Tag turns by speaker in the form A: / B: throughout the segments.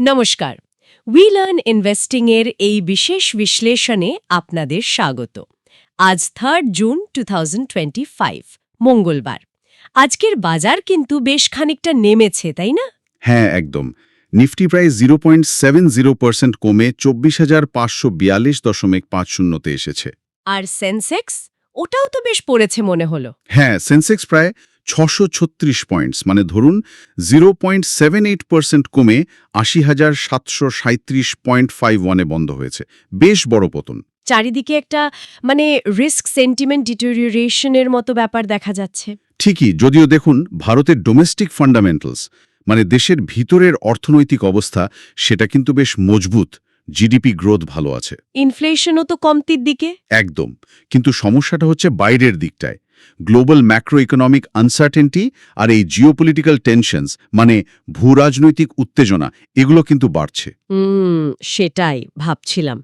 A: নমস্কার। We learn investing এর এই বিশেষ বিশ্লেষণে আপনাদের স্বাগত। আজ থার্ড জুন টু মঙ্গলবার। আজকের বাজার কিন্তু বেশ খানিকটা নেমেছে তাই না?
B: হ্যাঁ একদম। নিফটি প্রায় zero point seven zero percent কমে চব্বিশ হাজার পাঁচশো বিয়াল্লিশ দশমিক পাঁচ শূন্যতে এসেছে।
A: আর সেন্সেক্স? ওটাও তো বেশ পড়েছে মনে হলো।
B: হ্যাঁ সেন্সেক্স প্রায় ছশো ছত্রিশ পয়েন্টস মানে ধরুন zero point seven eight percent কমে আশি হাজার সাতশো সাঁত্রিশ পয়েন্ট ফাইভ ওয়ানে বন্ধ হয়েছে। বেশ বড় পতন।
A: চারিদিকে একটা মানে রিস্ক সেন্টিমেন্ট ডিটোরিয়েশনের মতো ব্যাপার দেখা যাচ্ছে।
B: ঠিকই যদিও দেখুন ভারতের ডোমেস্টিক ফান্ডামেন্টালস মানে দেশের ভিতরের অর্থনৈতিক অবস্থা সেটা কিন্তু বেশ মজবুত। জিডিপি গ্রোথ ভালো আছে।
A: ইনফ্লেশনও তো কমতির দিকে।
B: একদম। কিন্তু সমস্যাটা হচ্ছে বাইরের দিকটায়। গ্লোবাল ম্যাক্রো ইকোনমিক আনসার্টেনটি আর এই জিওপলিটিক্যাল টেনশনস মানে ভূরাজনৈতিক উত্তেজনা এগুলো কিন্তু বাড়ছে।
A: সেটাই ভাবছিলাম।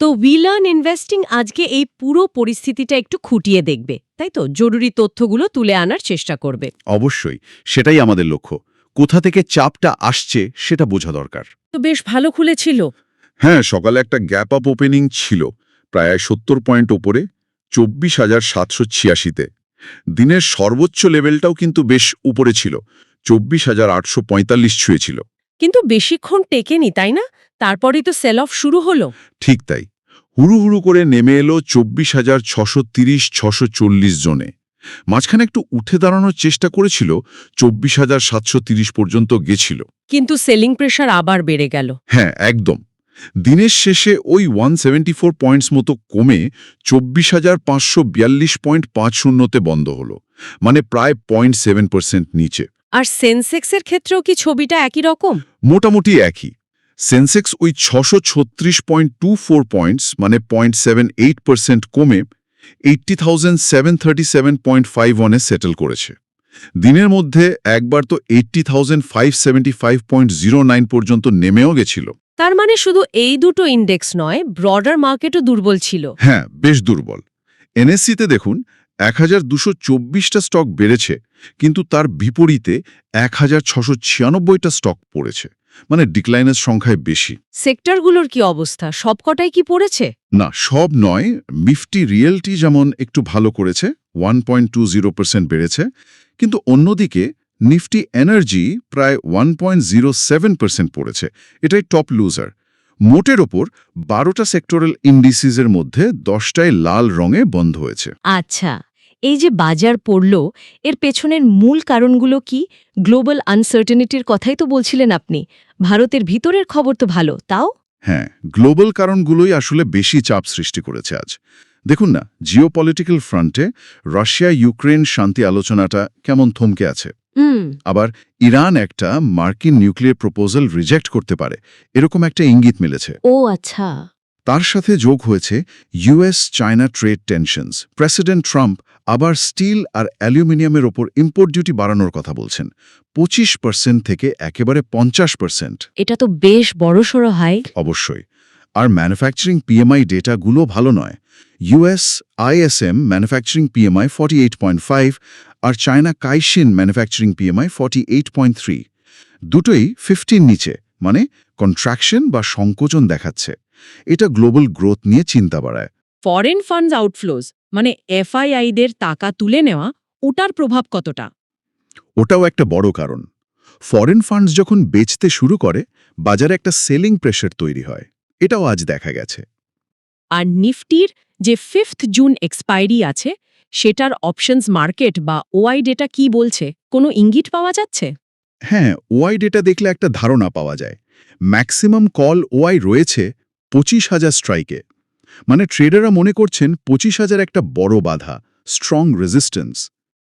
A: তো উইলার্ন ইনভেস্টিং আজকে এই পুরো পরিস্থিতিটা একটু খুঁটিয়ে দেখবে তাই তো? জরুরি তথ্যগুলো তুলে আনার চেষ্টা করবে।
B: অবশ্যই সেটাই আমাদের লক্ষ্য। কোথা থেকে চাপটা আসছে সেটা বোঝা দরকার।
A: তো বেশ ভালো খুলেছিল।
C: হ্যাঁ সকালে একটা গ্যাপ আপ ওপেনিং ছিল প্রায় সত্তর পয়েন্ট ওপরে। চব্বিশ হাজার সাতশো ছিয়াশিতে। দিনের সর্বোচ্চ লেভেলটাও কিন্তু বেশ উপরে ছিল চব্বিশ হাজার আটশো পঁয়তাল্লিশ ছুঁয়েছিল।
A: কিন্তু বেশিক্ষণ টেকেনি তাই না? তারপরেই তো সেল অফ শুরু হলো।
C: ঠিক তাই। হুড়ু হুড়ু করে নেমে এলো চব্বিশ হাজার ছশো তিরিশ ছশো চল্লিশ জনে। মাঝখানে একটু উঠে দাঁড়ানোর চেষ্টা করেছিল চব্বিশ হাজার সাতশো তিরিশ পর্যন্ত গেছিল।
A: কিন্তু সেলিং প্রেশার আবার বেড়ে গেল।
C: হ্যাঁ একদম। দিনের শেষে ওই ওয়ান ফোর পয়েন্টস মতো কমে চব্বিশ হাজার পাঁচশো বিয়াল্লিশ পয়েন্ট পাঁচ শূন্যতে বন্ধ হলো মানে প্রায় পয়েন্ট সেভেন পার্সেন্ট নিচে।
A: আর সেন্সেক্সের ক্ষেত্রেও কি ছবিটা একই রকম?
C: মোটামুটি একই। সেন্সেক্স ওই ছশো ছত্রিশ পয়েন্ট টু ফোর পয়েন্টস মানে পয়েন্ট সেভেন এইট পার্সেন্ট কমে eighty thousand seven thirty seven point five ওয়ানে সেটেল করেছে। দিনের মধ্যে একবার তো eighty thousand five seventy five point zero nine পর্যন্ত নেমেও গেছিল।
A: তার মানে শুধু এই দুটো ইন্ডেক্স নয় ব্রডার মার্কেটও দুর্বল ছিল।
C: হ্যাঁ বেশ দুর্বল। এনএসসিতে দেখুন এক হাজার স্টক বেড়েছে কিন্তু তার বিপরীতে এক হাজার ছশো ছিয়ানব্বইটা স্টক পড়েছে। মানে ডিক্লাইনের সংখ্যায় বেশি।
A: সেক্টরগুলোর কি অবস্থা? সবকটাই কি পড়েছে?
C: না সব নয় মিফটি রিয়েলটি যেমন একটু ভালো করেছে one point two zero percent বেড়েছে কিন্তু অন্যদিকে নিফটি এনার্জি প্রায় one point zero seven percent পড়েছে। এটাই টপ লুজার মোটের ওপর বারোটা সেক্টরাল ইন্ডিসিসের মধ্যে দশটায় লাল রঙে বন্ধ হয়েছে।
A: আচ্ছা এই যে বাজার পড়ল এর পেছনের মূল কারণগুলো কি? গ্লোবাল আনসার্টেনিটির কথাই তো বলছিলেন আপনি। ভারতের ভিতরের খবর তো ভালো তাও?
C: হ্যাঁ গ্লোবাল কারণগুলোই আসলে বেশি চাপ সৃষ্টি করেছে আজ। দেখুন না জিওপলিটিক্যাল ফ্রন্টে রাশিয়া ইউক্রেন শান্তি আলোচনাটা কেমন থমকে আছে? আবার ইরান একটা মার্কিন নিউক্লিয়ার প্রপোজাল রিজেক্ট করতে পারে। এরকম একটা ইঙ্গিত মিলেছে।
A: ও আচ্ছা।
C: তার সাথে যোগ হয়েছে US China trade tensions. President Trump আবার স্টিল আর অ্যালুমিনিয়ামের ওপর ইম্পোর্ট ডিউটি বাড়ানোর কথা বলছেন। পঁচিশ পার্সেন্ট থেকে একেবারে পঞ্চাশ পার্সেন্ট।
A: এটা তো বেশ বড়সড় হাই।
C: অবশ্যই। আর ম্যানুফ্যাকচারিং পিএমআই ডেটাগুলো ভালো নয়। US ISM manufacturing PMI forty eight point five আর China Caixin manufacturing PMI forty eight point three দুটোই ফিফটিন নিচে মানে কন্ট্রাকশন বা সংকোচন দেখাচ্ছে। এটা গ্লোবাল গ্রোথ নিয়ে চিন্তা বাড়ায়।
D: ফরেন ফান্ডস আউটফ্লোজ মানে এফআইআইদের টাকা তুলে নেওয়া ওটার প্রভাব কতটা?
C: ওটাও একটা বড় কারণ। ফরেন ফান্ডস যখন বেচতে শুরু করে বাজারে একটা সেলিং প্রেশার তৈরি হয়। এটাও আজ দেখা গেছে।
D: আর নিফটির যে ফিফথ জুন এক্সপায়ারি আছে সেটার অপশনস মার্কেট বা ওআই ডেটা কি বলছে? কোনো ইঙ্গিত পাওয়া যাচ্ছে?
C: হ্যাঁ ওআই ডেটা দেখলে একটা ধারণা পাওয়া যায়। ম্যাক্সিমাম কল ওআই রয়েছে পঁচিশ হাজার স্ট্রাইকে মানে ট্রেডাররা মনে করছেন পঁচিশ হাজার একটা বড় বাধা স্ট্রং রেজিস্ট্যান্স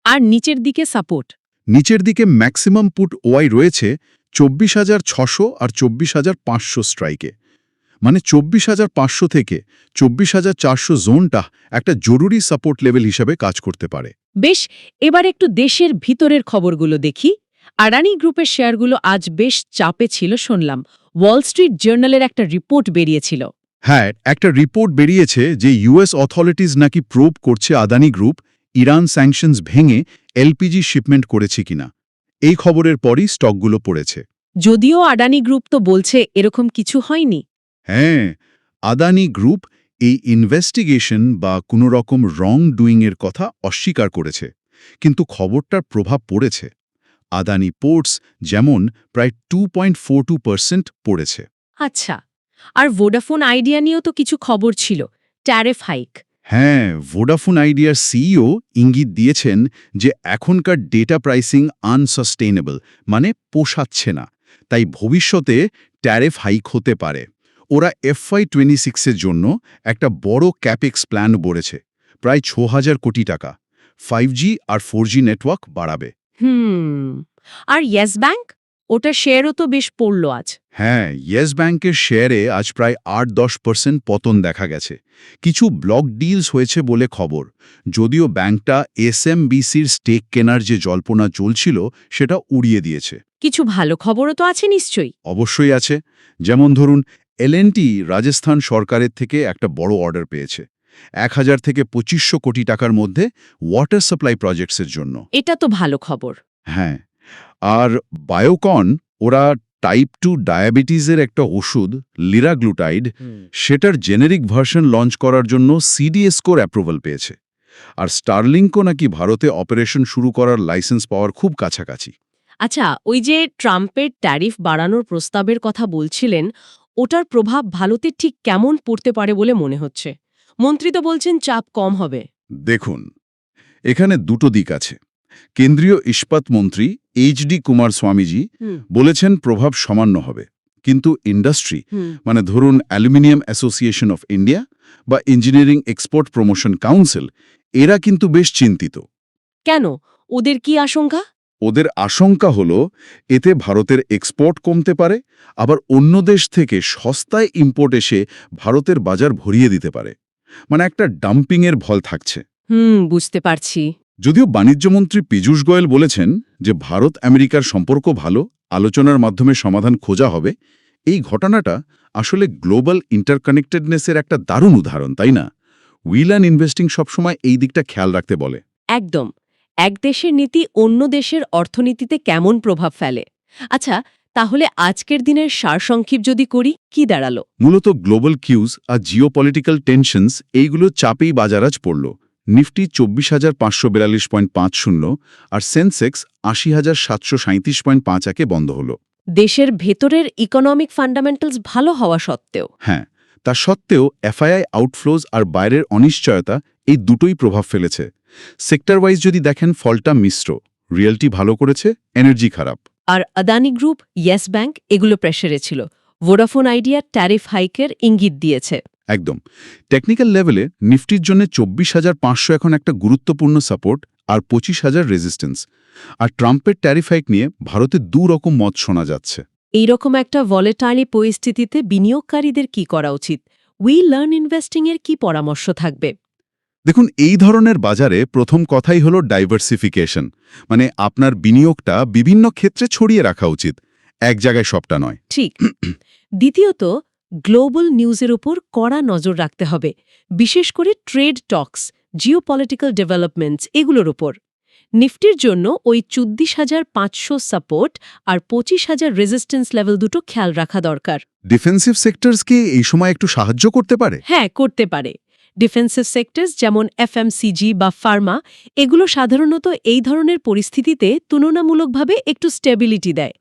D: আর নিচের দিকে সাপোর্ট
C: নিচের দিকে ম্যাক্সিমাম পুট ওয়াই রয়েছে চব্বিশ হাজার ছশো আর চব্বিশ হাজার পাঁচশো স্ট্রাইকে মানে চব্বিশ হাজার পাঁচশো থেকে চব্বিশ হাজার চারশো জোনটা একটা জরুরি সাপোর্ট লেভেল হিসাবে কাজ করতে পারে।
D: বেশ এবার একটু দেশের ভিতরের খবরগুলো দেখি। আডানি গ্রুপের শেয়ারগুলো আজ বেশ চাপে ছিল শুনলাম। ওয়াল স্ট্রিট জার্নালের একটা রিপোর্ট বেরিয়েছিল।
C: হ্যাঁ একটা রিপোর্ট বেরিয়েছে যে ইউএস অথরিটিজ নাকি প্রোব করছে আদানি গ্রুপ ইরান স্যাংশনস ভেঙে এলপিজি শিপমেন্ট করেছে কিনা। এই খবরের পরই স্টকগুলো পড়েছে।
D: যদিও আডানি গ্রুপ তো বলছে এরকম কিছু হয়নি।
C: হ্যাঁ আদানি গ্রুপ এই ইনভেস্টিগেশন বা কোনো রকম রং ডুইংয়ের কথা অস্বীকার করেছে কিন্তু খবরটার প্রভাব পড়েছে। আদানি পোর্টস যেমন প্রায় two point four two percent পড়েছে।
D: আচ্ছা আর ভোডাফোন আইডিয়া নিয়েও তো কিছু খবর ছিল ট্যারেফ হাইক
C: হ্যাঁ ভোডাফোন আইডিয়ার সিইও ইঙ্গিত দিয়েছেন যে এখনকার ডেটা প্রাইসিং আনসাস্টেইনেবল মানে পোষাচ্ছে না তাই ভবিষ্যতে ট্যারেফ হাইক হতে পারে। ওরা এফআই টোয়েন্টি সিক্সের জন্য একটা বড় ক্যাপেক্স প্ল্যান বলেছে প্রায় ছ হাজার কোটি টাকা। ফাইভ জি আর ফোর জি নেটওয়ার্ক বাড়াবে।
D: হুম আর ইয়েস ব্যাংক ওটা শেয়ারও তো বেশ পড়ল আজ।
C: হ্যাঁ ইয়েস ব্যাংকের শেয়ারে আজ প্রায় আট দশ পার্সেন্ট পতন দেখা গেছে। কিছু ব্লক ডিলস হয়েছে বলে খবর। যদিও ব্যাংকটা এসএমবিসির স্টেক কেনার যে জল্পনা চলছিল সেটা উড়িয়ে দিয়েছে।
D: কিছু ভালো খবরও তো আছে নিশ্চয়ই।
C: অবশ্যই আছে। যেমন ধরুন এলএনটি রাজস্থান সরকারের থেকে একটা বড় অর্ডার পেয়েছে। এক হাজার থেকে পঁচিশশো কোটি টাকার মধ্যে ওয়াটার সাপ্লাই প্রজেক্টসের জন্য।
D: এটা তো ভালো খবর।
C: হ্যাঁ। আর বায়োকন ওরা টাইপ টু ডায়াবেটিসের একটা ওষুধ লিরাগ্লুটাইড সেটার জেনেরিক ভার্সন লঞ্চ করার জন্য সিডিএস সিডিএসকোর অ্যাপ্রুভাল পেয়েছে। আর স্টারলিংকও নাকি ভারতে অপারেশন শুরু করার লাইসেন্স পাওয়ার খুব কাছাকাছি।
D: আচ্ছা ওই যে ট্রাম্পের ট্যারিফ বাড়ানোর প্রস্তাবের কথা বলছিলেন ওটার প্রভাব ভারতে ঠিক কেমন পড়তে পারে বলে মনে হচ্ছে। মন্ত্রী তো বলছেন চাপ কম হবে।
C: দেখুন এখানে দুটো দিক আছে। কেন্দ্রীয় ইস্পাত মন্ত্রী এইচ ডি কুমার স্বামীজি বলেছেন প্রভাব সামান্য হবে। কিন্তু ইন্ডাস্ট্রি মানে ধরুন অ্যালুমিনিয়াম অ্যাসোসিয়েশন অফ ইন্ডিয়া বা ইঞ্জিনিয়ারিং এক্সপোর্ট প্রমোশন কাউন্সিল এরা কিন্তু বেশ চিন্তিত।
D: কেন? ওদের কি আশঙ্কা?
C: ওদের আশঙ্কা হল এতে ভারতের এক্সপোর্ট কমতে পারে আবার অন্য দেশ থেকে সস্তায় ইম্পোর্ট এসে ভারতের বাজার ভরিয়ে দিতে পারে। মানে একটা ডাম্পিংয়ের ভল থাকছে।
D: হুম বুঝতে পারছি।
C: যদিও বাণিজ্যমন্ত্রী পীযূষ গোয়েল বলেছেন যে ভারত আমেরিকার সম্পর্ক ভালো আলোচনার মাধ্যমে সমাধান খোঁজা হবে এই ঘটনাটা আসলে গ্লোবাল ইন্টারকানেক্টেডনেসের একটা দারুণ উদাহরণ তাই না? উইল অ্যান্ড ইনভেস্টিং সবসময় এই দিকটা খেয়াল রাখতে বলে।
D: একদম। এক দেশের নীতি অন্য দেশের অর্থনীতিতে কেমন প্রভাব ফেলে? আচ্ছা তাহলে আজকের দিনের সারসংক্ষেপ যদি করি কি দাঁড়াল?
C: মূলত গ্লোবাল কিউজ আর জিওপলিটিক্যাল টেনশনস এইগুলো চাপেই বাজারাজ পড়ল। নিফটি চব্বিশ হাজার পাঁচশো বিয়াল্লিশ পয়েন্ট পাঁচ শূন্য আর সেন্সেক্স আশি হাজার সাতশো সাঁত্রিশ পয়েন্ট পাঁচ একে বন্ধ হল।
D: দেশের ভেতরের ইকোনমিক ফান্ডামেন্টালস ভালো হওয়া সত্ত্বেও।
C: হ্যাঁ তা সত্ত্বেও এফআইআই আউটফ্লোজ আর বাইরের অনিশ্চয়তা এই দুটোই প্রভাব ফেলেছে। সেক্টর ওয়াইজ যদি দেখেন ফলটা মিশ্র। রিয়েলটি ভালো করেছে এনার্জি খারাপ।
D: আর আদানি গ্রুপ ইয়েস ব্যাংক এগুলো প্রেশারে ছিল। ভোডাফোন আইডিয়া ট্যারিফ হাইকের ইঙ্গিত দিয়েছে।
C: একদম। টেকনিক্যাল লেভেলে নিফটির জন্য চব্বিশ হাজার পাঁচশো এখন একটা গুরুত্বপূর্ণ সাপোর্ট আর পঁচিশ হাজার রেজিস্ট্যান্স আর ট্রাম্পের ট্যারিফ হাইক নিয়ে ভারতে দু রকম মত শোনা যাচ্ছে।
D: এইরকম একটা ভলেটারি পরিস্থিতিতে বিনিয়োগকারীদের কি করা উচিত? উই লার্ন ইনভেস্টিংয়ের কি পরামর্শ থাকবে?
C: দেখুন এই ধরনের বাজারে প্রথম কথাই হলো ডাইভার্সিফিকেশন মানে আপনার বিনিয়োগটা বিভিন্ন ক্ষেত্রে ছড়িয়ে রাখা উচিত এক জায়গায় সবটা নয়।
D: ঠিক। দ্বিতীয়ত গ্লোবাল নিউজের উপর কড়া নজর রাখতে হবে বিশেষ করে ট্রেড টক্স জিওপলিটিক্যাল ডেভেলপমেন্টস এগুলোর উপর। নিফটির জন্য ওই চুদ্দিশ হাজার পাঁচশো সাপোর্ট আর পঁচিশ হাজার রেজিস্ট্যান্স লেভেল দুটো খেয়াল রাখা দরকার।
C: ডিফেন্সিভ সেক্টরসকে এই সময় একটু সাহায্য করতে পারে?
D: হ্যাঁ করতে পারে। ডিফেন্সিভ সেক্টরস যেমন এফএমসিজি বা ফার্মা এগুলো সাধারণত এই ধরনের পরিস্থিতিতে তুলনামূলকভাবে একটু স্টেবিলিটি দেয়।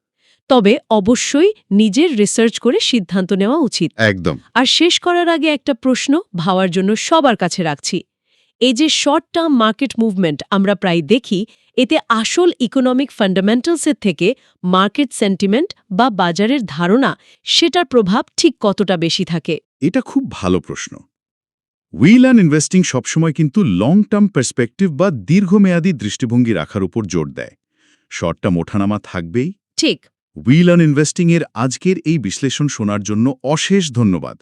D: তবে অবশ্যই নিজের রিসার্চ করে সিদ্ধান্ত নেওয়া উচিত।
C: একদম।
D: আর শেষ করার আগে একটা প্রশ্ন ভাবার জন্য সবার কাছে রাখছি। এই যে শর্ট টার্ম মার্কেট মুভমেন্ট আমরা প্রায় দেখি এতে আসল ইকোনমিক ফান্ডামেন্টালসের থেকে মার্কেট সেন্টিমেন্ট বা বাজারের ধারণা সেটার প্রভাব ঠিক কতটা বেশি থাকে?
C: এটা খুব ভালো প্রশ্ন। উইল অ্যান্ড ইনভেস্টিং সবসময় কিন্তু লং টার্ম পার্সপেক্টিভ বা দীর্ঘমেয়াদী দৃষ্টিভঙ্গি রাখার উপর জোর দেয়। শর্ট টার্ম ওঠানামা থাকবেই।
D: ঠিক।
C: উইল অ্যান্ড ইনভেস্টিং এর আজকের এই বিশ্লেষণ শোনার জন্য অশেষ ধন্যবাদ।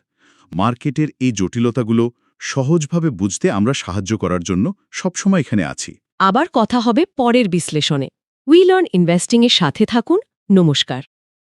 C: মার্কেটের এই জটিলতাগুলো সহজভাবে বুঝতে আমরা সাহায্য করার জন্য সবসময় এখানে আছি।
D: আবার কথা হবে পরের বিশ্লেষণে। উই লার্ন ইনভেস্টিংয়ের সাথে থাকুন। নমস্কার।